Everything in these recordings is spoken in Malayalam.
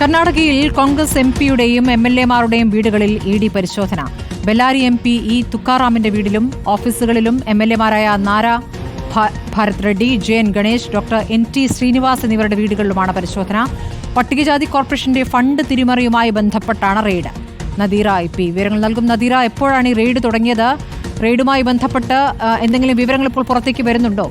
കർണാടകയിൽ കോൺഗ്രസ് എം പിയുടെയും എം എൽ എമാരുടെയും വീടുകളിൽ ഇ ഡി പരിശോധന. ബെല്ലാരി എം പി ഇ തുക്കാറാമിന്റെ വീടിലും ഓഫീസുകളിലും M L എമാരായ Nara Bharath Reddy J N Ganesh doctor N T Srinivas എന്നിവരുടെ വീടുകളിലുമാണ് പരിശോധന. പട്ടികജാതി കോർപ്പറേഷന്റെ ഫണ്ട് തിരിമറിയുമായി ബന്ധപ്പെട്ടാണ് റെയ്ഡ്. നദീറ ഐ പി വിവരങ്ങൾ നൽകും. നദീറ എപ്പോഴാണ് ഈ റെയ്ഡ് തുടങ്ങിയത്? റെയ്ഡുമായി ബന്ധപ്പെട്ട് എന്തെങ്കിലും വിവരങ്ങൾ ഇപ്പോൾ പുറത്തേക്ക് വരുന്നുണ്ടോ?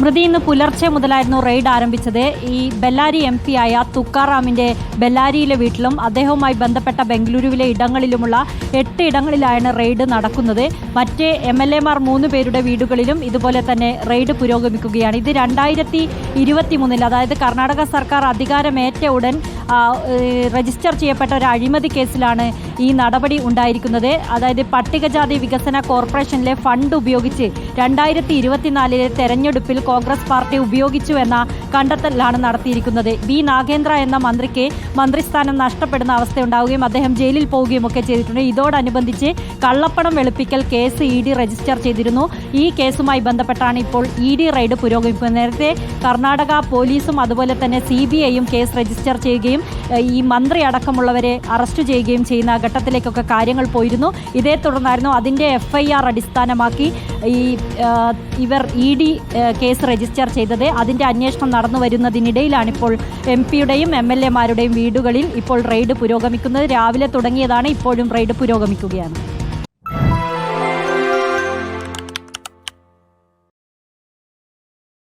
സ്മൃതി ഇന്ന് പുലർച്ചെ മുതലായിരുന്നു റെയ്ഡ് ആരംഭിച്ചത്. ഈ ബെല്ലാരി എം പി ആയ തുക്കാറാമിന്റെ ബെല്ലാരിയിലെ വീട്ടിലും അദ്ദേഹവുമായി ബന്ധപ്പെട്ട ബംഗളൂരുവിലെ ഇടങ്ങളിലുമുള്ള എട്ട് ഇടങ്ങളിലാണ് റെയ്ഡ് നടക്കുന്നത്. മറ്റ് എം എൽ എമാർ മൂന്ന് പേരുടെ വീടുകളിലും ഇതുപോലെ തന്നെ റെയ്ഡ് പുരോഗമിക്കുകയാണ്. ഇത് രണ്ടായിരത്തി ഇരുപത്തി മൂന്നിൽ അതായത് കർണാടക സർക്കാർ അധികാരമേറ്റ ഉടൻ രജിസ്റ്റർ ചെയ്യപ്പെട്ട ഒരു അഴിമതി കേസിലാണ് ഈ നടപടി ഉണ്ടായിരിക്കുന്നത്. അതായത് പട്ടികജാതി വികസന കോർപ്പറേഷനിലെ ഫണ്ട് ഉപയോഗിച്ച് രണ്ടായിരത്തി ഇരുപത്തിനാലിലെ തെരഞ്ഞെടുപ്പിൽ കോൺഗ്രസ് പാർട്ടി ഉപയോഗിച്ചു എന്ന കണ്ടെത്തലാണ് നടത്തിയിരിക്കുന്നത്. ബി നാഗേന്ദ്ര എന്ന മന്ത്രിക്ക് മന്ത്രിസ്ഥാനം നഷ്ടപ്പെടുന്ന അവസ്ഥയുണ്ടാവുകയും അദ്ദേഹം ജയിലിൽ പോവുകയും ഒക്കെ ചെയ്തിട്ടുണ്ട്. ഇതോടനുബന്ധിച്ച് കള്ളപ്പണം വെളുപ്പിക്കൽ കേസ് ഇ ഡി രജിസ്റ്റർ ചെയ്തിരുന്നു. ഈ കേസുമായി ബന്ധപ്പെട്ടാണ് ഇപ്പോൾ ഇ ഡി റെയ്ഡ് പുരോഗമിക്കുന്നത്. നേരത്തെ കർണാടക പോലീസും അതുപോലെ തന്നെ സി ബി ഐയും കേസ് രജിസ്റ്റർ ചെയ്യുകയും ഏഹ്, ഈ മന്ത്രി അടക്കമുള്ളവരെ അറസ്റ്റ് ചെയ്യുകയും ചെയ്യുന്ന ഘട്ടത്തിലേക്കൊക്കെ കാര്യങ്ങൾ പോയിരുന്നു. ഇതേ തുടർന്നായിരുന്നു അതിന്റെ എഫ് ഐ ആർ അടിസ്ഥാനമാക്കി ഈ ഇവർ ഇ ഡി കേസ് രജിസ്റ്റർ ചെയ്തത്. അതിന്റെ അന്വേഷണം നടന്നു വരുന്നതിനിടയിലാണിപ്പോൾ എം പിയുടെയും എം എൽ എമാരുടെയും വീടുകളിൽ ഇപ്പോൾ റെയ്ഡ് പുരോഗമിക്കുന്നത്. രാവിലെ തുടങ്ങിയതാണ് ഇപ്പോഴും റെയ്ഡ് പുരോഗമിക്കുകയാണ്.